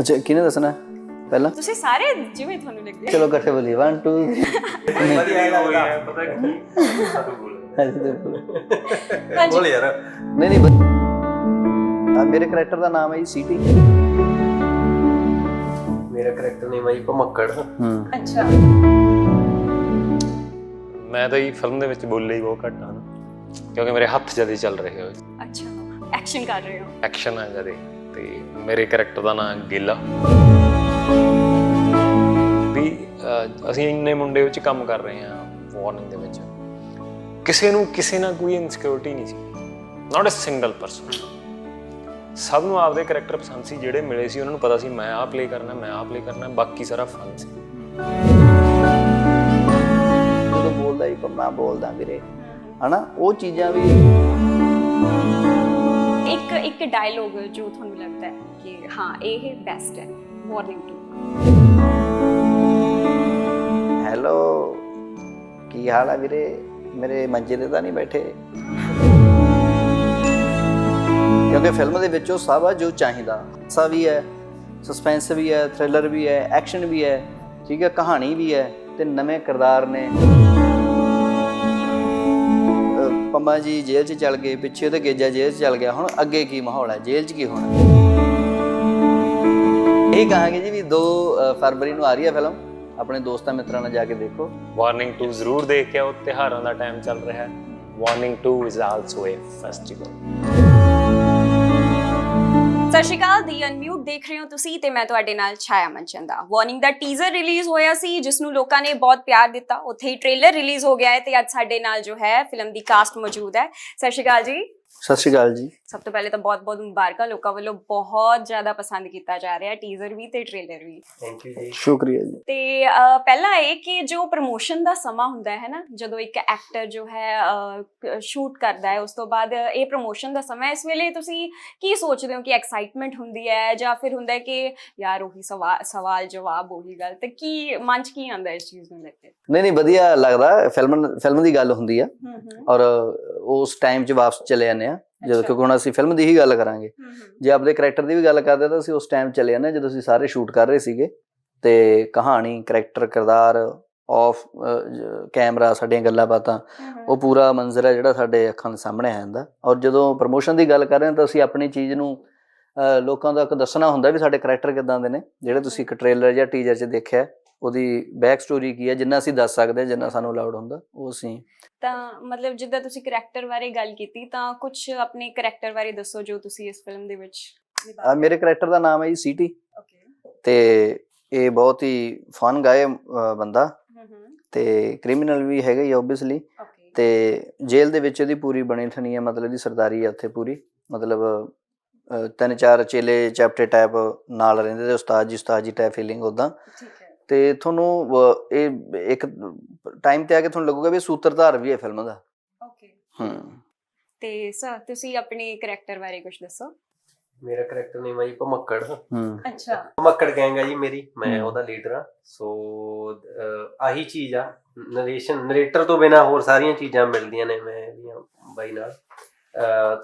ਅੱਛਾ ਕਿਹਨੇ ਦੱਸਣਾ ਪਹਿਲਾਂ? ਤੁਸੀਂ ਸਾਰੇ ਜਿਵੇਂ ਤੁਹਾਨੂੰ ਲੱਗਦੇ ਚਲੋ ਇਕੱਠੇ ਬੋਲੀਏ। 1 2 ਵਧੀਆ ਲੱਗਦਾ। ਪਤਾ ਕੀ? ਸਾਡੂ ਬੋਲ। ਹਾਂਜੀ ਬੋਲ। ਯਾਰ। ਨਹੀਂ ਨਹੀਂ ਆ ਮੇਰੇ ਕੈਰੈਕਟਰ ਦਾ ਨਾਮ ਹੈ ਜੀ ਸੀਟੀ ਮੇਰਾ ਕਰੈਕਟਰ ਨੇਮ ਹੈ ਜੀ ਭਮੱਕੜ। ਹੂੰ। ਅੱਛਾ। ਮੈਂ ਤਾਂ ਇਹ ਫਿਲਮ ਦੇ ਵਿੱਚ ਬੋਲੇ ਹੀ ਬਹੁਤ ਘੱਟ ਹਨ ਕਿਉਂਕਿ ਮੇਰੇ ਹੱਥ ਜਦੇ ਚੱਲ ਰਹੇ ਹੋਏ ਅੱਛਾ। ਐਕਸ਼ਨ ਕਰ ਰਹੇ ਹੋ। ਐਕਸ਼ਨ ਹੈ ਜਦੇ। ਤੇ ਮੇਰੇ ਕੈਰੈਕਟਰ ਦਾ ਨਾਮ ਗਿੱਲਾ ਵੀ ਅਸੀਂ ਇੰਨੇ ਮੁੰਡੇ ਵਿੱਚ ਕੰਮ ਕਰ ਰਹੇ ਹਾਂ ਵਾਰਨਿੰਗ ਦੇ ਵਿੱਚ। ਕਿਸੇ ਨੂੰ ਕਿਸੇ ਨਾਲ ਕੋਈ ਇਨਸਿਕਿਉਰਿਟੀ ਨਹੀਂ ਸੀ। ਨਾਟ ਅ ਸਿੰਗਲ ਪਰਸਨ ਸਭ ਨੂੰ ਆਪਦੇ ਕੈਰੈਕਟਰ ਪਸੰਦ ਸੀ, ਜਿਹੜੇ ਮਿਲੇ ਸੀ, ਉਹਨਾਂ ਨੂੰ ਪਤਾ ਸੀ, ਮੈਂ ਆਹ ਪਲੇ ਕਰਨਾ, ਮੈਂ ਆਹ ਪਲੇ ਕਰਨਾ, ਬਾਕੀ ਸਾਰਾ ਫਨ ਸੀ। ਜਦੋਂ ਬੋਲਦਾ ਹੀ ਪੰਮਾ ਬੋਲਦਾ ਵੀਰੇ। ਹਨਾ? ਉਹ ਚੀਜ਼ਾਂ ਵੀ ਇੱਕ ਡਾਇਲੋਗ ਜੋ ਤੁਹਾਨੂੰ ਲੱਗਦਾ ਹੈ ਕਿ ਹਾਂ, ਇਹ ਬੈਸਟ ਹੈ ਵਾਰਨਿੰਗ ਟੂ ਹੈਲੋ ਕੀ ਹਾਲ ਹੈ ਵੀਰੇ? ਮੇਰੇ ਮੰਜੇ ਤੇ ਤਾਂ ਨਹੀਂ ਬੈਠੇ? ਕਿਉਂਕਿ ਫਿਲਮ ਦੇ ਵਿੱਚ ਉਹ ਸਭ ਆ ਜੋ ਚਾਹੀਦਾ। ਸਾ ਵੀ ਹੈ ਸਸਪੈਂਸ ਵੀ ਹੈ ਥ੍ਰਿਲਰ ਵੀ ਹੈ ਐਕਸ਼ਨ ਵੀ ਹੈ, ਠੀਕ ਹੈ, ਕਹਾਣੀ ਵੀ ਹੈ ਤੇ ਨਵੇਂ ਕਿਰਦਾਰ ਨੇ। ਪੰਮਾ ਜੀ ਜੇਲ੍ਹ 'ਚ ਚਲ ਗਏ, ਪਿੱਛੇ ਉਹਦੇ ਗੇਜਾ ਜੇਲ੍ਹ 'ਚ ਚਲ ਗਿਆ, ਹੁਣ ਅੱਗੇ ਕੀ ਮਾਹੌਲ ਹੈ? ਜੇਲ੍ਹ 'ਚ ਕੀ ਹੋਣਾ? ਇਹ ਕਹਾਂਗੇ ਜੀ ਵੀ 2 ਫਰਵਰੀ ਨੂੰ ਆ ਰਹੀ ਹੈ ਫਿਲਮ ਆਪਣੇ ਦੋਸਤਾਂ ਮਿੱਤਰਾਂ ਨਾਲ ਜਾ ਕੇ ਦੇਖੋ। ਵਾਰਨਿੰਗ 2 ਜ਼ਰੂਰ ਦੇਖ ਕੇ ਆਓ, ਤਿਉਹਾਰਾਂ ਦਾ ਟਾਈਮ ਚੱਲ ਰਿਹਾ ਹੈ। Warning 2 is also a festival Sat Sri Akal, the unmute ਦੇਖ ਰਹੇ ਹੋ ਤੁਸੀਂ ਤੇ ਮੈਂ ਤੁਹਾਡੇ ਨਾਲ ਛਾਇਆ ਮਨਚੰਦਾ ਵਾਰਨਿੰਗ ਦਾ ਟੀਜ਼ਰ ਰਿਲੀਜ਼ ਹੋਇਆ ਸੀ, ਜਿਸ ਨੂੰ ਲੋਕਾਂ ਨੇ ਬਹੁਤ ਪਿਆਰ ਦਿੱਤਾ। ਉੱਥੇ ਹੀ ਟ੍ਰੇਲਰ ਰਿਲੀਜ਼ ਹੋ ਗਿਆ ਹੈ ਤੇ ਅੱਜ ਸਾਡੇ ਨਾਲ ਜੋ ਹੈ ਫਿਲਮ ਦੀ ਕਾਸਟ ਮੌਜੂਦ ਹੈ। ਸਤਿ ਸ਼੍ਰੀ ਅਕਾਲ ਜੀ। ਸਤਿ ਸ਼੍ਰੀ ਅਕਾਲ ਜੀ। ਸਭ ਤੋਂ ਪਹਿਲੇ ਤਾਂ ਬਹੁਤ-ਬਹੁਤ ਮੁਬਾਰਕਾਂ ਲੋਕਾਂ ਵੱਲੋਂ ਬਹੁਤ ਜ਼ਿਆਦਾ ਪਸੰਦ ਕੀਤਾ ਜਾ ਰਿਹਾ ਹੈ ਟੀਜ਼ਰ ਵੀ ਤੇ ਟ੍ਰੇਲਰ ਵੀ। ਥੈਂਕ ਯੂ ਜੀ। ਸ਼ੁਕਰੀਆ ਜੀ। ਤੇ ਪਹਿਲਾ ਇਹ ਕਿ ਜੋ ਪ੍ਰੋਮੋਸ਼ਨ ਦਾ ਸਮਾਂ ਹੁੰਦਾ ਹੈ ਨਾ ਜਦੋਂ ਇੱਕ ਐਕਟਰ ਜੋ ਹੈ ਸ਼ੂਟ ਕਰਦਾ ਹੈ ਉਸ ਤੋਂ ਬਾਅਦ ਇਹ ਪ੍ਰੋਮੋਸ਼ਨ ਦਾ ਸਮਾਂ ਇਸ ਵੇਲੇ ਤੁਸੀਂ ਕੀ ਸੋਚਦੇ ਹੋ ਕਿ ਐਕਸਾਈਟਮੈਂਟ ਹੁੰਦੀ ਹੈ ਜਾਂ ਫਿਰ ਹੁੰਦਾ ਹੈ ਕਿ ਯਾਰ ਉਹੀ ਸਵਾਲ ਜਵਾਬ ਉਹੀ ਗੱਲ ਤੇ ਕੀ ਮਨ ਚ ਕੀ ਆਉਂਦਾ ਇਸ ਚੀਜ਼ ਨੂੰ ਲੈ ਕੇ? ਨਹੀਂ ਨਹੀਂ ਵਧੀਆ ਲੱਗਦਾ ਫਿਲਮ ਫਿਲਮ ਦੀ ਗੱਲ ਹੁੰਦੀ ਆ। ਔਰ ਉਸ ਟਾਈਮ 'ਚ ਵਾਪਸ ਚਲੇ ਜਾਂਦੇ ਆ। ਜਦੋਂ। ਕਿਉਂਕਿ ਹੁਣ ਅਸੀਂ ਫਿਲਮ ਦੀ ਹੀ ਗੱਲ ਕਰਾਂਗੇ। ਜੇ ਆਪਦੇ ਕੈਰੈਕਟਰ ਦੀ ਵੀ ਗੱਲ ਕਰਦੇ ਤਾਂ ਅਸੀਂ ਉਸ ਟਾਈਮ ਚਲੇ ਜਾਂਦੇ ਹਾਂ ਜਦੋਂ ਅਸੀਂ ਸਾਰੇ ਸ਼ੂਟ ਕਰ ਰਹੇ ਸੀਗੇ ਤੇ ਕਹਾਣੀ ਕੈਰੈਕਟਰ ਕਿਰਦਾਰ ਆਫ ਕੈਮਰਾ ਸਾਡੀਆਂ ਗੱਲਾਂ ਬਾਤਾਂ ਉਹ ਪੂਰਾ ਮੰਜ਼ਰ ਹੈ ਜਿਹੜਾ ਸਾਡੇ ਅੱਖਾਂ ਦੇ ਸਾਹਮਣੇ ਆ ਜਾਂਦਾ। ਔਰ ਜਦੋਂ ਪ੍ਰੋਮੋਸ਼ਨ ਦੀ ਗੱਲ ਕਰ ਰਹੇ ਹਾਂ ਤਾਂ ਅਸੀਂ ਆਪਣੀ ਚੀਜ਼ ਨੂੰ ਲੋਕਾਂ ਤੱਕ ਦੱਸਣਾ ਹੁੰਦਾ ਵੀ ਸਾਡੇ ਕੈਰੈਕਟਰ ਕਿਦਾਂ ਦੇ ਨੇ ਜਿਹੜੇ ਤੁਸੀਂ ਇੱਕ ਟ੍ਰੇਲਰ ਜਾਂ ਟੀਜ਼ਰ 'ਚ ਦੇਖਿਆ ਉਹਦੀ ਬੈਕ ਸਟੋਰੀ ਕੀ ਹੈ ਜਿੰਨਾ ਅਸੀਂ ਦੱਸ ਸਕਦੇ ਹਾਂ ਜਿੰਨਾ ਸਾਨੂੰ ਅਲਾਉਡ ਹੁੰਦਾ ਉਹ ਅਸੀਂ ਤਾਂ ਮਤਲਬ ਜਿੱਦਾਂ ਤੁਸੀਂ ਕਰੈਕਟਰ ਬਾਰੇ ਗੱਲ ਕੀਤੀ ਤਾਂ ਕੁਝ ਆਪਣੇ ਕਰੈਕਟਰ ਬਾਰੇ ਦੱਸੋ ਜੋ ਤੁਸੀਂ ਇਸ ਫਿਲਮ ਦੇ ਵਿੱਚ ਅਹ, ਮੇਰੇ ਕੈਰੈਕਟਰ ਦਾ ਨਾਮ ਹੈ ਜੀ ਸੀਟੀ ਓਕੇ ਤੇ ਇਹ ਬਹੁਤ ਹੀ ਫਨ ਗਾਏ ਬੰਦਾ ਤੇ ਕ੍ਰਿਮੀਨਲ ਵੀ ਹੈਗਾ ਹੀ ਆਬਵੀਅਸਲੀ ਤੇ ਜੇਲ੍ਹ ਦੇ ਵਿੱਚ ਇਹਦੀ ਪੂਰੀ ਬਣੀ ਠਣੀ ਹੈ ਮਤਲਬ ਦੀ ਸਰਦਾਰੀ ਹੈ ਉੱਥੇ ਪੂਰੀ ਮਤਲਬ ਤਿੰਨ ਚਾਰ ਚੇਲੇ ਚੈਪਟਰ ਟਾਈਪ ਨਾਲ ਰਹਿੰਦੇ ਤੇ ਉਸਤਾਦ ਜੀ ਉਸਤਾਦ ਜੀ ਟਾਈਪ ਫੀਲਿੰਗ ਉਦਾਂ ਤੇ ਤੁਹਾਨੂੰ ਇਹ ਇੱਕ ਟਾਈਮ ਤੇ ਆ ਕੇ ਤੁਹਾਨੂੰ ਲੱਗੂਗਾ ਵੀ ਸੂਤਰਧਾਰ ਵੀ ਹੈ ਫਿਲਮ ਦਾ। ਓਕੇ ਹੂੰ। ਤੇ ਸਰ ਤੁਸੀਂ ਆਪਣੇ ਕਰੈਕਟਰ ਬਾਰੇ ਕੁਝ ਦੱਸੋ? ਮੇਰਾ ਕਰੈਕਟਰ ਨੇਮ ਹੈ ਜੀ ਭਮੱਕੜ। ਹੂੰ। ਅੱਛਾ। ਭਮੱਕੜ ਗੈਂਗ ਹੈ ਜੀ ਮੇਰੀ ਮੈਂ। ਉਹਦਾ ਲੀਡਰ ਆ। ਸੋ ਆਹੀ ਚੀਜ਼ ਆ। ਨਰੇਸ਼ਨ ਨਰੇਟਰ ਤੋਂ ਬਿਨਾ ਹੋਰ ਸਾਰੀਆਂ ਚੀਜ਼ਾਂ ਮਿਲਦੀਆਂ ਨੇ ਮੈਂ ਇਹਦੀਆਂ ਬਾਈ ਨਾਲ।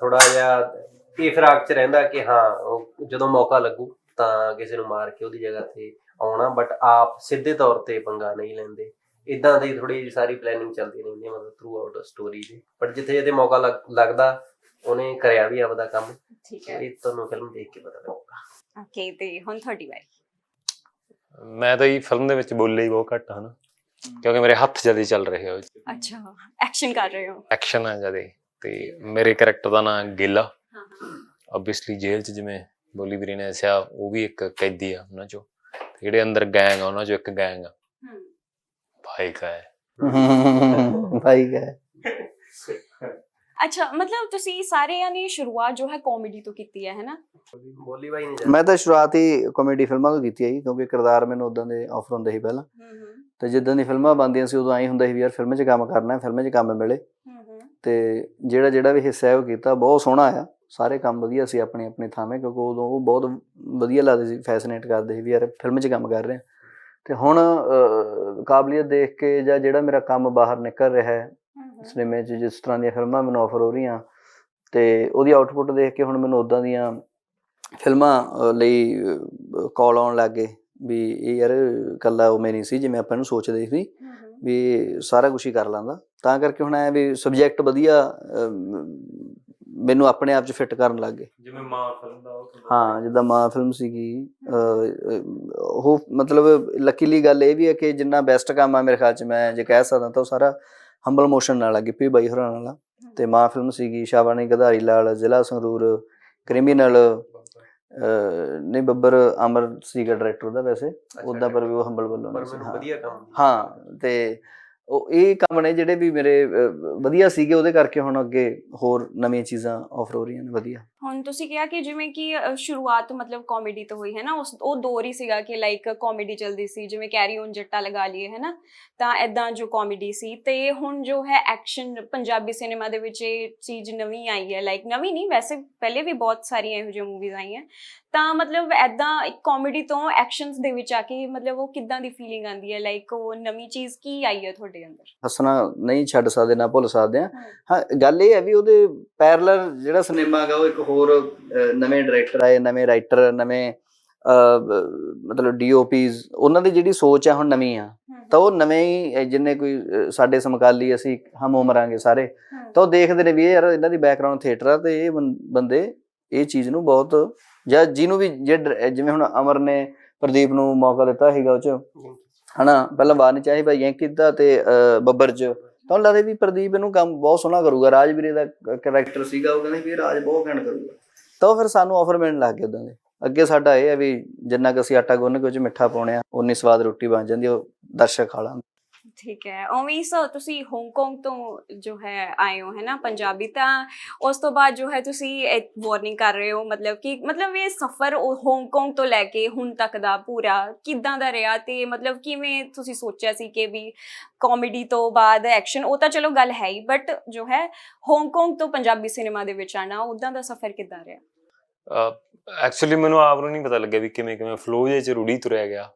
ਥੋੜਾ ਜਿਹਾ ਇਹ ਫਿਰਾਕ ਚ ਰਹਿੰਦਾ ਕਿ ਹਾਂ ਜਦੋਂ ਮੌਕਾ ਲੱਗੂ ਤਾਂ ਕਿਸੇ ਨੂੰ ਮਾਰ ਕੇ ਉਹਦੀ ਜਗ੍ਹਾ ਤੇ ਆਉਣਾ ਬਟ ਆਪ ਸਿੱਧੇ ਤੌਰ ਤੇ ਪੰਗਾ ਨਹੀਂ ਲੈਂਦੇ। ਇਦਾਂ ਦੀ ਥੋੜੀ ਜਿਹੀ ਸਾਰੀ ਪਲੈਨਿੰਗ ਚੱਲਦੀ ਰਹਿੰਦੀ ਹੈ ਮਤਲਬ ਥਰੂ ਆਊਟ ਸਟੋਰੀ ਦੇ। ਬਟ ਜਿੱਥੇ ਜਿੱਥੇ ਮੌਕਾ ਲੱਗ- ਲੱਗਦਾ ਉਹਨੇ ਕਰਿਆ ਵੀ ਆਪਦਾ ਕੰਮ। ਠੀਕ ਹੈ। ਇਹ ਤੁਹਾਨੂੰ ਫਿਲਮ ਦੇਖ ਕੇ ਪਤਾ ਲੱਗੂਗਾ। ਓਕੇ ਤੇ ਹੁਣ ਤੁਹਾਡੀ ਵਾਰੀ। ਮੈਂ ਤਾਂ ਇਹ ਫਿਲਮ ਦੇ ਵਿੱਚ ਬੋਲੇ ਹੀ ਬਹੁਤ ਘੱਟ ਹਨ ਕਿਉਂਕਿ ਮੇਰੇ ਹੱਥ ਜਦੇ ਚੱਲ ਰਹੇ ਹੋਏ ਅੱਛਾ ਐਕਸ਼ਨ ਕਰ ਰਹੇ ਹੋ। ਐਕਸ਼ਨ ਹੈ ਜਦੇ ਤੇ ਮੇਰੇ ਕੈਰੈਕਟਰ ਦਾ ਨਾਮ ਗਿੱਲਾ। ਹਾਂ ਹਾਂ। ਆਬਵੀਅਸਲੀ ਜੇਲ੍ਹ 'ਚ ਜਿਵੇਂ ਬੋਲੀ ਵੀਰੇ ਨੇ ਦੱਸਿਆ ਉਹ ਵੀ ਇੱਕ ਕੈਦੀ ਆ ਉਹਨਾਂ 'ਚੋਂ। ਜਿਹੜੇ ਅੰਦਰ ਗੈਂਗ ਆ ਉਹਨਾਂ 'ਚੋਂ ਇੱਕ ਗੈਂਗ ਆ। ਹੂੰ। ਭਾਈ ਕਾ ਹੈ। ਭਾਈ ਹੈ। ਅੱਛਾ ਮਤਲਬ ਤੁਸੀਂ ਸਾਰਿਆਂ ਨੇ ਸ਼ੁਰੂਆਤ ਜੋ ਹੈ ਕਾਮੇਡੀ ਤੋਂ ਕੀਤੀ ਹੈ ਹੈਨਾ ਬੋਲੀ ਬਾਈ ਨੇ ਮੈਂ ਤਾਂ ਸ਼ੁਰੂਆਤ ਹੀ ਕਾਮੇਡੀ ਫਿਲਮਾਂ ਤੋਂ ਕੀਤੀ ਹੈ ਜੀ ਕਿਉਂਕਿ ਕਿਰਦਾਰ ਮੈਨੂੰ ਉਦਾਂ ਦੇ ਆਫਰ ਹੁੰਦੇ ਸੀ ਪਹਿਲਾਂ। ਹੂੰ ਹੂੰ। ਤੇ ਜਿੱਦਾਂ ਦੀ ਫਿਲਮਾਂ ਬਣਦੀਆਂ ਸੀ ਉਦੋਂ ਐਂ ਹੁੰਦਾ ਸੀ ਵੀ ਯਾਰ ਫਿਲਮ 'ਚ ਕੰਮ ਕਰਨਾ ਹੈ ਫਿਲਮ 'ਚ ਕੰਮ ਮਿਲੇ। ਹੂੰ ਹੂੰ। ਤੇ ਜਿਹੜਾ ਜਿਹੜਾ ਵੀ ਹਿੱਸਾ ਹੈ ਉਹ ਕੀਤਾ ਬਹੁਤ ਸੋਹਣਾ ਆ ਸਾਰੇ ਕੰਮ ਵਧੀਆ ਸੀ ਆਪਣੇ ਆਪਣੇ ਥਾਵੇਂ ਕਿਉਂਕਿ ਉਦੋਂ ਉਹ ਬਹੁਤ ਵਧੀਆ ਲੱਗਦੇ ਸੀ ਫੈਸੀਨੇਟ ਕਰਦੇ ਸੀ ਵੀ ਯਾਰ ਫਿਲਮ 'ਚ ਕੰਮ ਕਰ ਰਹੇ ਆ ਤੇ ਹੁਣ ਕਾਬਲੀਅਤ ਦੇਖ ਕੇ ਜਾਂ ਜਿਹੜਾ ਮੇਰਾ ਕੰਮ ਬਾਹਰ ਨਿਕਲ ਰਿਹਾ ਹੈ ਸਿਨੇਮੇ 'ਚ ਜਿਸ ਤਰ੍ਹਾਂ ਦੀਆਂ ਫਿਲਮਾਂ ਮੈਨੂੰ ਆਫਰ ਹੋ ਰਹੀਆਂ ਤੇ ਉਹਦੀ ਆਊਟਪੁੱਟ ਦੇਖ ਕੇ ਹੁਣ ਮੈਨੂੰ ਉਦਾਂ ਦੀਆਂ ਫਿਲਮਾਂ ਲਈ ਕਾਲ ਆਉਣ ਲੱਗੇ ਵੀ ਇਹ ਯਾਰ ਕੱਲਾ ਉਹ ਨਹੀਂ ਸੀ ਜਿਵੇਂ ਆਪਾਂ ਨੂੰ ਸੋਚਦੇ ਸੀ ਵੀ ਸਾਰਾ ਕੁਝ ਹੀ ਕਰ ਲਾਂਦਾ। ਤਾਂ ਕਰਕੇ ਹੁਣ ਐ ਵੀ ਸਬਜੈਕਟ ਵਧੀਆ ਮੈਨੂੰ ਆਪਣੇ ਆਪ 'ਚ ਫਿੱਟ ਕਰਨ ਲੱਗ ਗਏ ਜਿਵੇਂ ਮਾਂ ਫਿਲਮ ਦਾ ਉਹ ਹਾਂ ਜਿੱਦਾਂ ਮਾਂ ਫਿਲਮ ਸੀਗੀ ਉਹ ਮਤਲਬ ਲੱਕੀਲੀ ਗੱਲ ਇਹ ਵੀ ਹੈ ਕਿ ਜਿੰਨਾ ਬੈਸਟ ਕੰਮ ਆ ਮੇਰੇ ਖਿਆਲ 'ਚ ਮੈਂ ਜੇ ਕਹਿ ਸਕਦਾ ਤਾਂ ਉਹ ਸਾਰਾ ਹੰਬਲ ਮੋਸ਼ਨ ਨਾਲ ਆ ਗਿੱਪੀ ਬਾਈ ਹੋਰਾਂ ਨਾਲ। ਤੇ ਮਾਂ ਫਿਲਮ ਸੀਗੀ ਸ਼ਾਬਾਨੀ ਗਧਾਰੀ ਲਾਲ ਜ਼ਿਲ੍ਹਾ ਸੰਗਰੂਰ ਕ੍ਰਿਮੀਨਲ ਨਹੀਂ ਬੱਬਰ ਅਮਰ ਸੀਗਾ ਡਾਇਰੈਕਟਰ ਦਾ ਵੈਸੇ ਉਦਾਂ ਪਰ ਵੀ ਉਹ ਹੰਬਲ ਵੱਲੋਂ ਪਰ। ਵਧੀਆ ਕੰਮ ਹਾਂ ਤੇ ਉਹ ਇਹ ਕੰਮ ਨੇ ਜਿਹੜੇ ਵੀ ਮੇਰੇ ਵਧੀਆ ਸੀਗੇ, ਉਹਦੇ ਕਰਕੇ ਹੁਣ ਅੱਗੇ ਹੋਰ ਨਵੀਆਂ ਚੀਜ਼ਾਂ ਆਫਰ ਹੋ ਰਹੀਆਂ ਨੇ, ਵਧੀਆ। ਹੁਣ ਤੁਸੀਂ ਕਿਹਾ ਕਿ ਜਿਵੇਂ ਕਿ ਸ਼ੁਰੂਆਤ ਮਤਲਬ ਕਾਮੇਡੀ ਤੋਂ ਹੋਈ, ਹੈ ਨਾ? ਉਸ, ਉਹ ਦੌਰ ਹੀ ਸੀਗਾ ਕਿ ਲਾਈਕ ਕਾਮੇਡੀ ਚੱਲਦੀ ਸੀ, ਜਿਵੇਂ ਕੈਰੀ ਔਨ ਜੱਟਾ ਲਗਾ ਲਈਏ, ਹੈ ਨਾ? ਤਾਂ ਐਦਾਂ ਜੋ ਕਾਮੇਡੀ ਸੀ। ਤੇ ਹੁਣ ਜੋ ਹੈ ਐਕਸ਼ਨ ਪੰਜਾਬੀ ਸਿਨੇਮਾ ਦੇ ਵਿੱਚ ਇਹ ਚੀਜ਼ ਨਵੀਂ ਆਈ ਹੈ। ਲਾਈਕ ਨਵੀਂ ਨਹੀਂ, ਵੈਸੇ ਪਹਿਲੇ ਵੀ ਬਹੁਤ ਸਾਰੀਆਂ ਇਹੋ ਜਿਹੀਆਂ ਮੂਵੀਜ਼ ਆਈਆਂ। ਤਾਂ ਮਤਲਬ ਐਦਾਂ ਇੱਕ ਕਾਮੇਡੀ ਤੋਂ ਐਕਸ਼ਨਸ ਦੇ ਵਿੱਚ ਆ ਕੇ ਮਤਲਬ ਉਹ ਕਿੱਦਾਂ ਦੀ ਫੀਲਿੰਗ ਆਉਂਦੀ ਹੈ? ਲਾਈਕ ਉਹ ਨਵੀਂ ਚੀਜ਼ ਕੀ ਆਈ ਹੈ ਤੁਹਾਡੇ ਅੰਦਰ? ਹੱਸਣਾ ਨਹੀਂ ਛੱਡ ਸਕਦੇ ਨਾ ਭੁੱਲ ਸਕਦੇ ਆ ਹਾਂ। ਗੱਲ ਇਹ ਹੈ ਵੀ ਉਹਦੇ ਪੈਰਲਲ ਜਿਹੜਾ ਸਿਨੇਮਾ ਹੈਗਾ ਉਹ ਇੱਕ ਹੋਰ ਨਵੇਂ ਡਾਇਰੈਕਟਰ ਆਏ ਨਵੇਂ ਰਾਈਟਰ ਨਵੇਂ ਮਤਲਬ ਡੀਓਪੀਜ਼ ਉਹਨਾਂ ਦੀ ਜਿਹੜੀ ਸੋਚ ਆ ਹੁਣ ਨਵੀਂ ਆ। ਤਾਂ ਉਹ ਨਵੇਂ ਹੀ ਜਿੰਨੇ ਕੋਈ ਸਾਡੇ ਸਮਕਾਲੀ ਅਸੀਂ ਹਮ ਉਮਰਾਂਗੇ ਸਾਰੇ ਤਾਂ ਉਹ ਦੇਖਦੇ ਨੇ ਵੀ ਇਹ ਯਾਰ ਇਹਨਾਂ ਦੀ ਬੈਕਗ੍ਰਾਉਂਡ ਥੀਏਟਰ ਆ ਤੇ ਇਹ ਬੰਦੇ ਇਹ ਚੀਜ਼ ਨੂੰ ਬਹੁਤ ਜਾਂ ਜਿਹਨੂੰ ਵੀ ਜੇ ਡਰ- ਜਿਵੇਂ ਹੁਣ ਅਮਰ ਨੇ ਪ੍ਰਦੀਪ ਨੂੰ ਮੌਕਾ ਦਿੱਤਾ ਸੀਗਾ ਉਹ ਚ ਹਨਾ ਪਹਿਲਾਂ ਵਾਰ ਨਹੀਂ ਚਾਹੀ ਭਾਈ ਯੈਂਕੀ ਦਾ ਤੇ ਅਹ, ਬੱਬਰ ਚ। ਤਾਂ ਉਹਨਾਂ ਲੱਗਦਾ ਵੀ ਪ੍ਰਦੀਪ ਇਹਨੂੰ ਕੰਮ ਬਹੁਤ ਸੋਹਣਾ ਕਰੂਗਾ ਰਾਜਵੀਰੇ ਦਾ ਕੈਰੈਕਟਰ ਸੀਗਾ ਉਹ ਕਹਿੰਦੇ ਵੀ ਇਹ ਰਾਜ ਬਹੁਤ ਘੈਂਟ ਕਰੂਗਾ। ਤਾਂ ਉਹ ਫਿਰ ਸਾਨੂੰ ਆਫਰ ਮਿਲਣ ਲੱਗ ਗਏ ਉਦਾਂ ਦੇ। ਅੱਗੇ ਸਾਡਾ ਇਹ ਹੈ ਵੀ ਜਿੰਨਾ ਕੁ ਅਸੀਂ ਆਟਾ ਗੁੰਨ ਕੇ ਉਹ ਚ ਮਿੱਠਾ ਪਾਉਣੇ ਆ ਉਨੀ ਸਵਾਦ ਰੋਟੀ ਬਣ ਜਾਂਦੀ ਆ, ਉਹ ਦਰਸ਼ਕ ਖਾ ਲੈਂਦੇ ਠੀਕ ਹੈ ਉਵੇਂ ਹੀ ਸਰ ਤੁਸੀਂ ਹਾਂਗਕਾਂਗ ਤੋਂ ਜੋ ਹੈ ਆਏ ਹੋ ਹੈ ਨਾ ਪੰਜਾਬੀ ਤਾਂ ਉਸ ਤੋਂ ਬਾਅਦ ਜੋ ਹੈ ਤੁਸੀਂ ਇੱਕ ਵਾਰਨਿੰਗ ਕਰ ਰਹੇ ਹੋ ਮਤਲਬ ਕਿ ਮਤਲਬ ਇਹ ਸਫ਼ਰ ਉਹ ਹਾਂਗਕਾਂਗ ਤੋਂ ਲੈ ਕੇ ਹੁਣ ਤੱਕ ਦਾ ਪੂਰਾ ਕਿੱਦਾਂ ਦਾ ਰਿਹਾ ਤੇ ਮਤਲਬ ਕਿਵੇਂ ਤੁਸੀਂ ਸੋਚਿਆ ਸੀ ਕਿ ਵੀ ਕਾਮੇਡੀ ਤੋਂ ਬਾਅਦ ਐਕਸ਼ਨ ਉਹ ਤਾਂ ਚਲੋ ਗੱਲ ਹੈ ਹੀ ਬਟ ਜੋ ਹੈ ਹਾਂਗਕਾਂਗ ਤੋਂ ਪੰਜਾਬੀ ਸਿਨੇਮਾ ਦੇ ਵਿੱਚ ਆਣਾ ਉਦਾਂ ਦਾ ਸਫ਼ਰ ਕਿੱਦਾਂ ਰਿਹਾ? ਐਕਚੁਅਲੀ ਮੈਨੂੰ ਆਪ ਨੂੰ ਨਹੀਂ ਪਤਾ ਲੱਗਿਆ ਵੀ ਕਿਵੇਂ ਕਿਵੇਂ ਫਲੋ ਜੇ ਚ ਰੂੜੀ ਤੁਰਿਆ ਗਿਆ।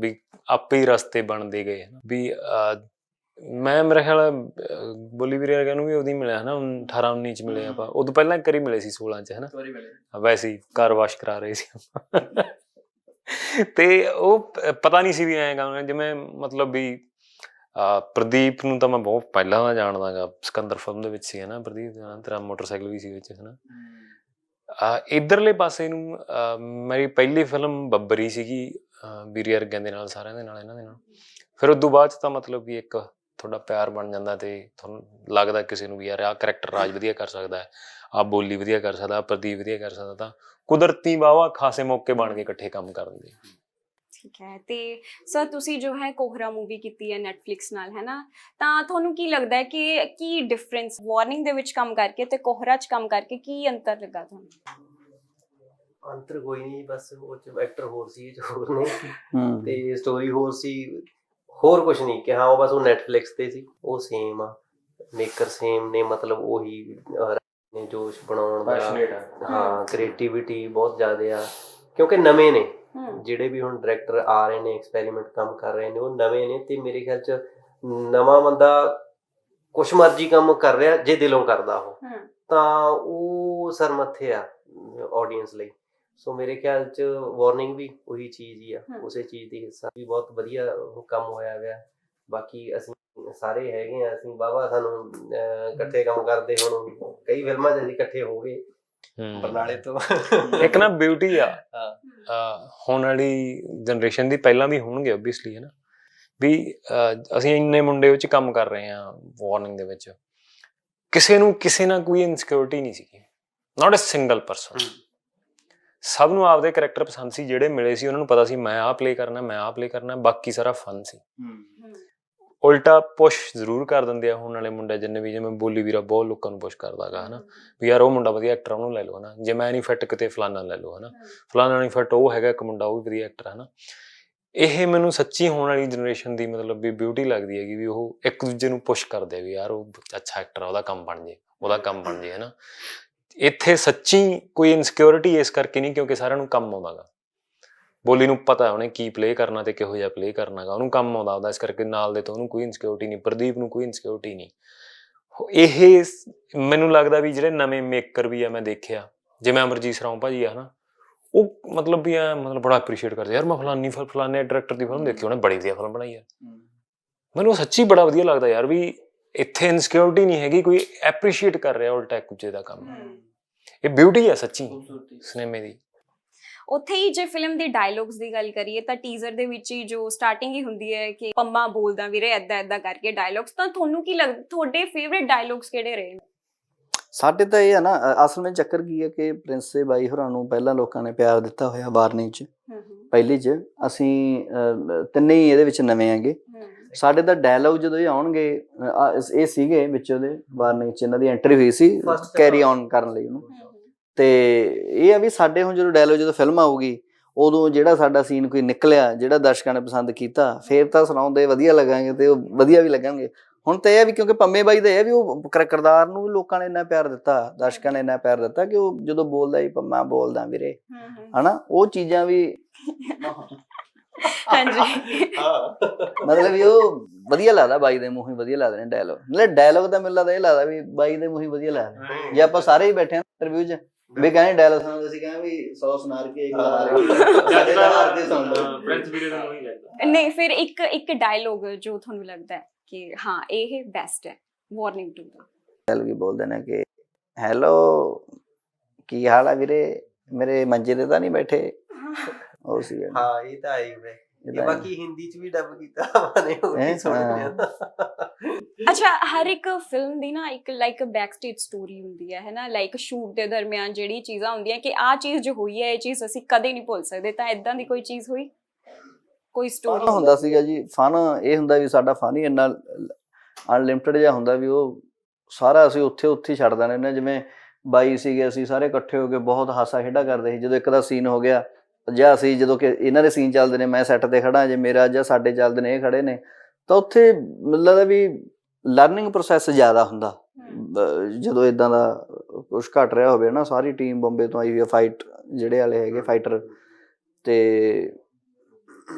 ਵੀ ਆਪੇ ਹੀ ਰਸਤੇ ਬਣਦੇ ਗਏ। ਵੀ ਮੈਂ ਮੇਰੇ ਖਿਆਲ ਬੋਲੀ ਵੀਰੇ ਵਰਗਿਆਂ ਨੂੰ ਵੀ ਉਹਦੀ ਮਿਲਿਆ ਹਨਾ 18 19 ਚ ਮਿਲੇ ਆਪਾਂ। ਉਦੋਂ ਪਹਿਲਾਂ ਇੱਕ ਵਾਰੀ ਮਿਲੇ ਸੀ 16 ਚ ਹਨਾ। ਵੈਸੇ ਹੀ ਕਾਰ ਵਾਸ਼ ਕਰਾ ਰਹੇ ਸੀ ਆਪਾਂ। ਤੇ ਉਹ ਪਤਾ ਨਹੀਂ ਸੀ ਵੀ ਐਂ ਗਾਉਣਾ ਜਿਵੇਂ ਮਤਲਬ ਵੀ ਪ੍ਰਦੀਪ ਨੂੰ ਤਾਂ ਮੈਂ ਬਹੁਤ ਪਹਿਲਾਂ ਦਾ ਜਾਣਦਾਗਾ। ਸਿਕੰਦਰ ਫਿਲਮ ਦੇ ਵਿੱਚ ਸੀ ਹਨਾ ਪ੍ਰਦੀਪ ਦਾ ਤੇਰਾ ਮੋਟਰਸਾਈਕਲ ਵੀ ਸੀ ਵਿੱਚ ਹਨਾ। ਇਧਰਲੇ ਪਾਸੇ ਨੂੰ ਮੇਰੀ ਪਹਿਲੀ ਫਿਲਮ ਬੱਬਰੀ ਸੀਗੀ ਬੀਰੀ ਵੀਰੇ ਦੇ ਨਾਲ, ਸਾਰਿਆਂ ਦੇ ਨਾਲ, ਇਹਨਾਂ ਦੇ ਨਾਲ। ਫਿਰ ਉਸ ਤੋਂ ਬਾਅਦ 'ਚ ਤਾਂ ਮਤਲਬ ਕਿ ਇੱਕ ਤੁਹਾਡਾ ਪਿਆਰ ਬਣ ਜਾਂਦਾ ਤੇ ਤੁਹਾਨੂੰ ਲੱਗਦਾ ਕਿਸੇ ਨੂੰ ਵੀ ਯਾਰ ਆਹ ਕਰੈਕਟਰ ਰਾਜ ਵਧੀਆ ਕਰ ਸਕਦਾ ਹੈ, ਆਹ ਬੋਲੀ ਵਧੀਆ ਕਰ ਸਕਦਾ ਪ੍ਰਦੀਪ ਵਧੀਆ ਕਰ ਸਕਦਾ ਤਾਂ ਕੁਦਰਤੀ ਵਾਵਾ ਖਾਸੇ ਮੌਕੇ ਬਣ ਕੇ ਇਕੱਠੇ ਕੰਮ ਕਰਨ ਦੇ ਠੀਕ ਹੈ ਤੇ ਸਰ ਤੁਸੀਂ ਜੋ ਹੈ ਕੋਹਰਾ ਮੂਵੀ ਕੀਤੀ ਹੈ Netflix ਨਾਲ ਹੈ ਨਾ ਤਾਂ ਤੁਹਾਨੂੰ ਕੀ ਲੱਗਦਾ ਹੈ ਕਿ ਕੀ ਡਿਫਰੈਂਸ ਵਾਰਨਿੰਗ ਦੇ ਵਿੱਚ ਕੰਮ ਕਰਕੇ ਤੇ ਕੋਹਰਾ 'ਚ ਕੰਮ ਕਰਕੇ ਕੀ ਅੰਤਰ ਲੱਗਾ ਤੁਹਾਨੂੰ? ਅੰਤਰ ਕੋਈ ਨਹੀਂ ਬਸ ਉਹ ਚ ਐਕਟਰ ਹੋਰ ਸੀ ਇਹ 'ਚ ਹੋਰ ਨੇ ਤੇ ਸਟੋਰੀ ਹੋਰ ਸੀ ਹੋਰ ਕੁਝ ਨਹੀਂ ਕਿ ਹਾਂ ਉਹ ਬਸ ਉਹ Netflix ਤੇ ਸੀ। ਉਹ ਸੇਮ ਆ ਮੇਕਰ ਸੇਮ ਨੇ ਮਤਲਬ ਉਹੀ ਨੇ ਜੋਸ਼ ਬਣਾਉਣ ਦਾ। ਹਾਂ ਕ੍ਰੀਏਟੀਵਿਟੀ ਬਹੁਤ ਜ਼ਿਆਦਾ ਆ ਕਿਉਂਕਿ ਨਵੇਂ ਨੇ। ਜਿਹੜੇ ਵੀ ਹੁਣ ਡਾਇਰੈਕਟਰ ਆ ਰਹੇ ਨੇ ਐਕਸਪੈਰੀਮੈਂਟ ਕੰਮ ਕਰ ਰਹੇ ਨੇ ਉਹ ਨਵੇਂ ਨੇ ਤੇ ਮੇਰੇ ਖਿਆਲ ਚ ਨਵਾਂ ਬੰਦਾ ਕੁਛ ਮਰਜ਼ੀ ਕੰਮ ਕਰ ਰਿਹਾ ਜੇ ਦਿਲੋਂ ਕਰਦਾ ਉਹ। ਤਾਂ ਉਹ ਸਰਮੱਥੇ ਆ ਆਡੀਅנס ਲਈ। ਸੋ ਮੇਰੇ ਖਿਆਲ ਚ ਵਾਰਨਿੰਗ ਵੀ ਉਹੀ ਚੀਜ਼ ਹੀ ਆ। ਉਸੇ ਚੀਜ਼ ਦੀ ਹਿੱਸਾ ਵੀ ਬਹੁਤ ਵਧੀਆ ਕੰਮ ਹੋਇਆ ਗਿਆ ਬਾਕੀ ਅਸੀਂ ਸਾਰੇ ਹੈਗੇ ਆ ਅਸੀਂ ਵਾਹਵਾ ਸਾਨੂੰ ਇਕੱਠੇ ਕੰਮ ਕਰਦੇ ਹੁਣ ਕਈ ਫਿਲਮਾਂ 'ਚ ਅਸੀਂ ਇਕੱਠੇ ਹੋ ਗਏ। ਬਰਨਾਲੇ ਤੋਂ। ਇੱਕ ਨਾ ਬਿਊਟੀ ਆ। ਹੁਣ ਵਾਲੀ ਜਨਰੇਸ਼ਨ ਦੀ ਪਹਿਲਾਂ ਵੀ ਹੋਣਗੇ ਆਬਵੀਅਸਲੀ ਹੈ ਨਾ। ਵੀ ਅਸੀਂ ਇੰਨੇ ਮੁੰਡੇ ਵਿੱਚ ਕੰਮ ਕਰ ਰਹੇ ਹਾਂ ਵਾਰਨਿੰਗ ਦੇ ਵਿੱਚ। ਕਿਸੇ ਨੂੰ ਕਿਸੇ ਨਾਲ ਕੋਈ ਇਨਸਿਕਿਉਰਿਟੀ ਨਹੀਂ ਸੀ ਨਾਟ ਅ ਸਿੰਗਲ ਪਰਸਨ ਸਭ ਨੂੰ ਆਪਦੇ ਕੈਰੈਕਟਰ ਪਸੰਦ ਸੀ ਜਿਹੜੇ ਮਿਲੇ ਸੀ ਉਹਨਾਂ ਨੂੰ ਪਤਾ ਸੀ ਮੈਂ ਆਹ ਪਲੇ ਕਰਨਾ ਮੈਂ ਆਹ ਪਲੇ ਕਰਨਾ ਬਾਕੀ ਸਾਰਾ ਫਨ ਸੀ। ਉਲਟਾ ਪੁਸ਼ ਜ਼ਰੂਰ ਕਰ ਦਿੰਦੇ ਆ ਹੁਣ ਵਾਲੇ ਮੁੰਡੇ ਜਿੰਨੇ ਵੀ ਜਿਵੇਂ ਬੋਲੀ ਵੀਰਾ ਬਹੁਤ ਲੋਕਾਂ ਨੂੰ ਪੁਸ਼ ਕਰਦਾਗਾ ਹਨਾ। ਵੀ ਯਾਰ ਉਹ ਮੁੰਡਾ ਵਧੀਆ ਐਕਟਰ ਉਹਨੂੰ ਲੈ ਲਓ ਹਨਾ। ਜੇ ਮੈਂ ਨਹੀਂ ਫਿੱਟ ਕਿਤੇ ਫਲਾਨਾ ਲੈ ਲਓ ਹਨਾ। ਫਲਾਨਾ ਨਹੀਂ ਫਿੱਟ ਉਹ ਹੈਗਾ ਇੱਕ ਮੁੰਡਾ ਉਹ ਵੀ ਵਧੀਆ ਐਕਟਰ ਹੈ ਨਾ ਇਹ ਮੈਨੂੰ ਸੱਚੀ ਹੋਣ ਵਾਲੀ ਜਨਰੇਸ਼ਨ ਦੀ ਮਤਲਬ ਵੀ ਬਿਊਟੀ ਲੱਗਦੀ ਹੈਗੀ ਵੀ ਉਹ ਇੱਕ ਦੂਜੇ ਨੂੰ ਪੁਸ਼ ਕਰਦੇ ਆ ਵੀ ਯਾਰ ਉਹ ਅੱਛਾ ਐਕਟਰ ਆ ਉਹਦਾ ਕੰਮ ਬਣ ਜੇ ਉਹਦਾ ਕੰਮ ਬਣ ਜੇ ਹਨਾ। ਇੱਥੇ ਸੱਚੀ ਕੋਈ ਇਨਸਿਕਿਉਰਿਟੀ ਇਸ ਕਰਕੇ ਨਹੀਂ ਕਿਉਂਕਿ ਸਾਰਿਆਂ ਨੂੰ ਕੰਮ ਆਉਂਦਾਗਾ। ਬੋਲੀ ਨੂੰ ਪਤਾ ਉਹਨੇ ਕੀ ਪਲੇ ਕਰਨਾ ਤੇ ਕਿਹੋ ਜਿਹਾ ਪਲੇ ਕਰਨਾਗਾ ਉਹਨੂੰ ਕੰਮ ਆਉਂਦਾ ਉਹਦਾ ਇਸ ਕਰਕੇ ਨਾਲ ਦੇ ਤੋਂ ਉਹਨੂੰ ਕੋਈ ਇਨਸਿਕਿਉਰਿਟੀ ਨਹੀਂ ਪ੍ਰਦੀਪ ਨੂੰ ਕੋਈ ਇਨਸਿਕਿਉਰਿਟੀ ਨਹੀਂ। ਇਹ ਮੈਨੂੰ ਲੱਗਦਾ ਵੀ ਜਿਹੜੇ ਨਵੇਂ ਮੇਕਰ ਵੀ ਆ ਮੈਂ ਦੇਖਿਆ ਜਿਵੇਂ ਅਮਰਜੀਤ ਸਰਾਉ ਭਾਜੀ ਆ ਹਨਾ ਉਹ ਮਤਲਬ ਵੀ ਐਂ ਮਤਲਬ ਬੜਾ ਅਪਰੀਸ਼ੀਏਟ ਕਰਦੇ ਯਾਰ ਮੈਂ ਫਲਾਨੀ ਫਿਲ- ਫਲਾਨੇ ਡਾਇਰੈਕਟਰ ਦੀ ਫਿਲਮ ਦੇਖੀ ਉਹਨੇ ਬੜੀ ਵਧੀਆ ਫਿਲਮ ਬਣਾਈ ਹੈ। ਮੈਨੂੰ ਸੱਚੀ ਬੜਾ ਵਧੀਆ ਲੱਗਦਾ ਯਾਰ ਵੀ ਇੱਥੇ ਇਨਸਿਕਿਉਰਿਟੀ ਨਹੀਂ ਹੈਗੀ ਕੋਈ ਐਪਰੀਸ਼ੀਏਟ ਕਰ ਰਿਹਾ ਉਲਟਾ ਦੂਜੇ ਦਾ ਕੰਮ। ਇਹ ਬਿਊਟੀ ਹੈ ਸੱਚੀ ਸਿਨੇਮੇ ਦੀ। ਉੱਥੇ ਹੀ ਜੇ ਫਿਲਮ ਦੇ ਡਾਇਲੌਗਸ ਦੀ ਗੱਲ ਕਰੀਏ ਤਾਂ ਟੀਜ਼ਰ ਦੇ ਵਿੱਚ ਹੀ ਜੋ ਸਟਾਰਟਿੰਗ ਹੀ ਹੁੰਦੀ ਹੈ ਕਿ ਪੰਮਾ ਬੋਲਦਾ ਵੀਰੇ ਐਦਾਂ ਐਦਾਂ ਕਰਕੇ ਡਾਇਲੌਗਸ ਤਾਂ ਤੁਹਾਨੂੰ ਕੀ ਲੱਗਦਾ ਤੁਹਾਡੇ ਫੇਵਰਿਟ ਡਾਇਲੌਗਸ ਕਿਹੜੇ ਰਹੇ ਨੇ? ਸਾਡੇ ਤਾਂ ਇਹ ਹੈ ਨਾ ਅਸਲ ਵਿੱਚ ਚੱਕਰ ਕੀ ਹੈ ਕਿ ਪ੍ਰਿੰਸੇ ਬਾਈ ਹੋਰਾਂ ਨੂੰ ਪਹਿਲਾਂ ਲੋਕਾਂ ਨੇ ਪਿਆਰ ਦਿੱਤਾ ਹੋਇਆ ਵਾਰਨਿੰਗ 'ਚ। ਪਹਿਲੀ 'ਚ ਅਸੀਂ ਤਿੰਨੇ ਹੀ ਇਹਦੇ ਵਿੱਚ ਨਵੇਂ ਆਂਗੇ ਸਾਡੇ ਦਾ ਡਾਇਲੌਗ ਜਦੋਂ ਇਹ ਆਉਣਗੇ ਇਹ ਸੀਗੇ ਵਿੱਚ ਉਹਦੇ ਵਾਰਨਿੰਗ 'ਚ ਇਹਨਾਂ ਦੀ ਐਂਟਰੀ ਹੋਈ ਸੀ ਕੈਰੀ। ਔਨ ਕਰਨ ਲਈ ਉਹਨੂੰ। ਤੇ ਇਹ ਆ ਵੀ ਸਾਡੇ ਹੁਣ ਜਦੋਂ ਡਾਇਲੌਗ ਜਦੋਂ ਫਿਲਮ ਆਊਗੀ ਉਦੋਂ ਜਿਹੜਾ ਸਾਡਾ ਸੀਨ ਕੋਈ ਨਿਕਲਿਆ ਜਿਹੜਾ ਦਰਸ਼ਕਾਂ ਨੇ ਪਸੰਦ ਕੀਤਾ ਫੇਰ ਤਾਂ ਸੁਣਾਉਂਦੇ ਵਧੀਆ ਲੱਗਾਂਗੇ ਤੇ ਉਹ ਵਧੀਆ ਵੀ ਲੱਗਣਗੇ। ਹੁਣ ਤਾਂ ਇਹ ਆ ਵੀ ਕਿਉਂਕਿ ਪੰਮੇ ਬਾਈ ਦਾ ਇਹ ਵੀ ਉਹ ਕਰ- ਕਿਰਦਾਰ ਨੂੰ ਵੀ ਲੋਕਾਂ ਨੇ ਇੰਨਾ ਪਿਆਰ ਦਿੱਤਾ ਦਰਸ਼ਕਾਂ ਨੇ ਇੰਨਾ ਪਿਆਰ ਦਿੱਤਾ ਕਿ ਉਹ ਜਦੋਂ ਬੋਲਦਾ ਹੀ ਪੰਮਾ ਬੋਲਦਾ ਵੀਰੇ ਹਨਾ? ਉਹ ਚੀਜ਼ਾਂ ਵੀ ਹਾਂਜੀ। ਮਤਲਬ ਵੀ ਉਹ ਵਧੀਆ ਲੱਗਦਾ ਬਾਈ ਦੇ ਮੂੰਹੋਂ ਹੀ ਵਧੀਆ ਲੱਗਦੇ ਨੇ ਡਾਇਲੌਗ ਨਾਲੇ ਡਾਇਲੌਗ ਤਾਂ ਮੈਨੂੰ ਲੱਗਦਾ ਇਹ ਲੱਗਦਾ ਵੀ ਬਾਈ ਦੇ ਮੂੰਹੋਂ ਹੀ ਵਧੀਆ ਲੱਗਦਾ। ਜੇ ਆਪਾਂ ਸਾਰੇ ਹੀ ਬੈਠੇ ਆ ਇੰਟਰਵਿਊ 'ਚ ਵੀ ਕਹਿੰਦੇ ਡਾਇਲੌਗ ਸੁਣਾਉਂਦੇ ਸੀ ਕਹਿੰਦੇ ਵੀ 100 ਸੁਨਾਰ ਕੇ ਇੱਕ ਰਹੇ ਸਾਡੇ ਦਾ ਹਾਰ ਤੇ ਸੁਣ ਲਓ ਪ੍ਰਿੰਸ ਵੀਰੇ ਦਾ ਨਹੀਂ ਲੱਗਦਾ ਨਹੀਂ ਫਿਰ ਇੱਕ ਇੱਕ ਡਾਇਲੌਗ ਜੋ ਤੁਹਾਨੂੰ ਲੱਗਦਾ ਹੈ ਕਿ ਹਾਂ ਇਹ ਬੈਸਟ ਹੈ। ਵਾਰਨਿੰਗ ਟੂ ਦਾ ਡਾਇਲੌਗ ਹੀ ਬੋਲਦੇ ਨੇ ਕਿ ਹੈਲੋ ਕੀ ਹਾਲ ਆ ਵੀਰੇ? ਮੇਰੇ ਮੰਜੇ ਤੇ ਤਾਂ ਨਹੀਂ ਬੈਠੇ? ਉਹ ਸੀ। ਹਾਂ ਇਹ ਤਾਂ ਆਈ ਵੇ। ਇਹ ਬਾਕੀ ਹਿੰਦੀ ਚ ਵੀ ਡਬ ਕੀਤਾ ਮਾਨੇ ਉਹ ਹੈਂ? ਵੀ ਸੁਣ। ਲਿਆ। ਅੱਛਾ ਹਰ ਇੱਕ ਫਿਲਮ ਦੀ ਨਾ ਇੱਕ ਲਾਈਕ ਬੈਕ ਸਟੇਜ ਸਟੋਰੀ ਹੁੰਦੀ ਹੈ ਹੈਨਾ? ਲਾਈਕ ਸ਼ੂਟ ਦੇ ਦਰਮਿਆਨ ਜਿਹੜੀ ਚੀਜ਼ਾਂ ਹੁੰਦੀਆਂ ਕਿ ਆਹ ਚੀਜ਼ ਜੋ ਹੋਈ ਹੈ ਇਹ ਚੀਜ਼ ਅਸੀਂ ਕਦੇ ਨਹੀਂ ਭੁੱਲ ਸਕਦੇ। ਤਾਂ ਇਦਾਂ ਦੀ ਕੋਈ ਚੀਜ਼ ਹੋਈ? ਕੋਈ ਸਟੋਰੀ ਹੁੰਦਾ ਸੀਗਾ ਜੀ। ਫਨ ਇਹ ਹੁੰਦਾ ਵੀ ਸਾਡਾ ਫਨ ਹੀ ਇੰਨਾ ਅਨਲਿਮਟਿਡ ਜਿਹਾ ਹੁੰਦਾ ਵੀ ਉਹ ਸਾਰਾ ਅਸੀਂ ਉੱਥੇ ਉੱਥੇ ਛੱਡ ਦਿੰਦੇ ਨੇ। ਜਿਵੇਂ ਬਾਈ ਸੀਗੇ ਅਸੀਂ ਸਾਰੇ ਇਕੱਠੇ ਹੋ ਕੇ ਬਹੁਤ ਹਾਸਾ ਖੇਡਾ ਕਰਦੇ ਸੀ। ਜਦੋਂ ਇੱਕ ਦਾ ਸੀਨ ਹੋ ਗਿਆ ਜਾਂ ਅਸੀਂ ਜਦੋਂ ਕਿ ਇਹਨਾਂ ਦੇ ਸੀਨ ਚੱਲਦੇ ਨੇ ਮੈਂ ਸੈੱਟ ਤੇ ਖੜਾ ਜੇ ਮੇਰਾ ਜਾਂ ਸਾਡੇ ਚੱਲਦੇ ਨੇ ਇਹ ਖੜੇ ਨੇ ਤਾਂ ਉੱਥੇ ਲੱਗਦਾ ਵੀ ਲਰਨਿੰਗ ਪ੍ਰੋਸੈਸ ਜ਼ਿਆਦਾ ਹੁੰਦਾ। ਜਦੋਂ ਇਦਾਂ ਦਾ ਕੁਝ ਘਟ ਰਿਹਾ ਹੋਵੇ ਨਾ ਸਾਰੀ ਟੀਮ ਬੰਬੇ ਤੋਂ ਆਈ ਹੋਈ ਹੈ ਫਾਈਟ ਜਿਹੜੇ ਵਾਲੇ ਹੈਗੇ ਫਾਈਟਰ ਤੇ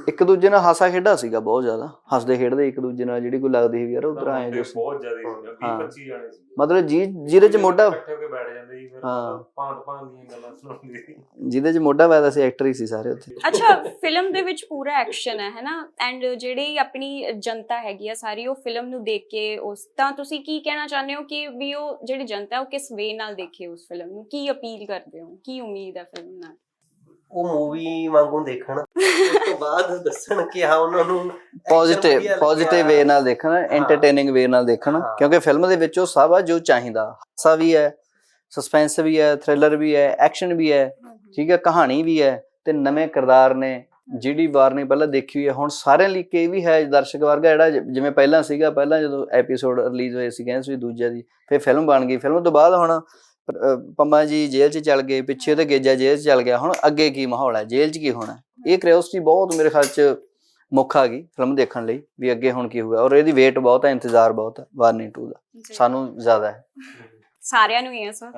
ਇੱਕ ਦੂਜੇ ਨਾਲ ਹਾਸਾ ਖੇਡਾ ਸੀਗਾ ਬਹੁਤ ਜ਼ਿਆਦਾ। ਹੱਸਦੇ ਖੇਡਦੇ ਇੱਕ ਦੂਜੇ ਨਾਲ ਜਿਹੜੀ ਕੋਈ ਲੱਗਦੀ ਸੀ ਯਾਰ ਉਧਰ ਆਏ ਜੋ। ਬਹੁਤ ਜ਼ਿਆਦਾ ਸੀ 20 ਹਾਂ। 25 ਜਾਣੇ ਸੀ। ਮਤਲਬ ਜੀ ਜਿਹਦੇ ਚ ਮੋਢਾ ਇਕੱਠੇ ਹੋ ਕੇ ਬੈਠ ਜਾਂਦੇ ਸੀ ਫਿਰ ਹਾਂ। ਭਾਂਤ ਭਾਂਤ ਦੀਆਂ ਗੱਲਾਂ ਸੁਣਾਉਂਦੇ ਸੀ। ਜਿਹਦੇ ਚ ਮੋਢਾ ਵਾਇਦਾ ਸੀ ਐਕਟਰ ਹੀ ਸੀ ਸਾਰੇ ਉੱਥੇ। ਅੱਛਾ ਫਿਲਮ ਦੇ ਵਿੱਚ ਪੂਰਾ ਐਕਸ਼ਨ ਹੈ ਹੈਨਾ? ਐਂਡ ਜਿਹੜੀ ਆਪਣੀ ਜਨਤਾ ਹੈਗੀ ਆ ਸਾਰੀ ਉਹ ਫਿਲਮ ਨੂੰ ਦੇਖ ਕੇ ਉਸ ਤਾਂ ਤੁਸੀਂ ਕੀ ਕਹਿਣਾ ਚਾਹੁੰਦੇ ਹੋ ਕਿ ਵੀ ਉਹ ਜਿਹੜੀ ਜਨਤਾ ਹੈ ਉਹ ਕਿਸ ਵੇ ਨਾਲ ਦੇਖੇ ਉਸ ਫਿਲਮ ਨੂੰ? ਕੀ ਅਪੀਲ ਕਰਦੇ ਹੋ? ਕੀ ਉਮੀਦ ਹੈ ਫਿਲਮ ਨਾਲ? ਉਹ ਮੂਵੀ ਵਾਂਗੂ ਦੇਖਣ। ਉਸ ਤੋਂ ਬਾਅਦ ਦੱਸਣ ਕਿ ਹਾਂ ਉਹਨਾਂ ਨੂੰ ਪੋਜ਼ਿਟਿਵ ਪੋਜ਼ਿਟਿਵ। ਵੇ ਨਾਲ ਦੇਖਣਾ ਐਂਟਰਟੇਨਿੰਗ ਵੇ ਨਾਲ ਦੇਖਣਾ। ਕਿਉਂਕਿ ਫਿਲਮ ਦੇ ਵਿੱਚ ਉਹ ਸਭ ਆ ਜੋ ਚਾਹੀਦਾ। ਹਾਸਾ ਵੀ ਹੈ ਸਸਪੈਂਸ ਵੀ ਹੈ ਥ੍ਰਿਲਰ ਵੀ ਹੈ ਐਕਸ਼ਨ ਵੀ ਹੈ ਠੀਕ ਹੈ ਕਹਾਣੀ ਵੀ ਹੈ ਤੇ ਨਵੇਂ ਕਿਰਦਾਰ ਨੇ ਜਿਹੜੀ ਵਾਰ ਨਹੀਂ ਪਹਿਲਾਂ ਦੇਖੀ ਹੋਈ ਹੈ। ਹੁਣ ਸਾਰਿਆਂ ਲਈ ਕਿ ਵੀ ਹੈ ਦਰਸ਼ਕ ਵਰਗਾ ਜਿਹੜਾ ਜਿਵੇਂ ਪਹਿਲਾਂ ਸੀਗਾ ਪਹਿਲਾਂ ਜਦੋਂ ਐਪੀਸੋਡ ਰਿਲੀਜ਼ ਹੋਏ ਸੀ ਕਹਿੰਦੇ ਸੀ ਦੂਜਾ ਦੀ ਫਿਰ ਫਿਲਮ ਬਣ ਗਈ। ਫਿਲਮ ਤੋਂ ਬਾਅਦ ਹੁਣ ਪੰਮਾ ਜੀ ਜੇਲ੍ਹ 'ਚ ਚੱਲ ਗਏ ਪਿੱਛੇ ਉਹਦੇ ਗੇਜਾ ਜੇਲ੍ਹ 'ਚ ਚੱਲ ਗਿਆ ਹੁਣ ਅੱਗੇ ਕੀ ਮਾਹੌਲ ਹੈ? ਜੇਲ੍ਹ 'ਚ ਕੀ ਹੋਣਾ ਇਹ ਕਿਉਰਿਓਸਿਟੀ ਬਹੁਤ ਮੇਰੇ ਖਿਆਲ 'ਚ ਮੁੱਖ ਆ ਗਈ ਫਿਲਮ ਦੇਖਣ ਲਈ ਵੀ ਅੱਗੇ ਹੁਣ ਕੀ ਹੋਊਗਾ। ਔਰ ਇਹਦੀ ਵੇਟ ਬਹੁਤ ਹੈ ਇੰਤਜ਼ਾਰ ਬਹੁਤ ਹੈ ਵਾਰਨਿੰਗ 2 ਦਾ। ਸਾਨੂੰ ਜ਼ਿਆਦਾ ਹੈ। ਸਾਰਿਆਂ ਨੂੰ ਹੀ ਹੈ ਸਰ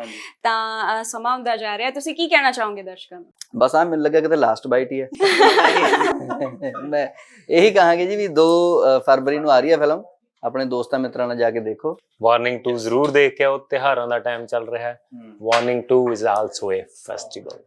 ਤਾਂ ਸਮਾਂ ਹੁੰਦਾ ਜਾ ਰਿਹਾ। ਤੁਸੀਂ ਕੀ ਕਹਿਣਾ ਚਾਹੋਗੇ ਦਰਸ਼ਕਾਂ ਨੂੰ? ਬਸ ਆ ਮੈਨੂੰ ਲੱਗਾ ਕਿਤੇ ਲਾਸਟ ਬਾਈਟ ਹੀ ਹੈ। ਮੈਂ ਇਹੀ ਕਹਾਂਗੇ ਜੀ ਵੀ 2 ਫਰਵਰੀ ਨੂੰ ਆ ਰਹੀ ਹੈ ਫਿਲਮ ਆਪਣੇ ਦੋਸਤਾਂ ਮਿੱਤਰਾਂ ਨਾਲ ਜਾ ਕੇ ਦੇਖੋ। ਵਾਰਨਿੰਗ 2 ਜ਼ਰੂਰ ਦੇਖ ਕੇ ਆਓ ਤਿਹਾਰਾਂ ਦਾ ਟਾਈਮ ਚੱਲ ਰਿਹਾ ਹੈ। Warning 2 is also a festival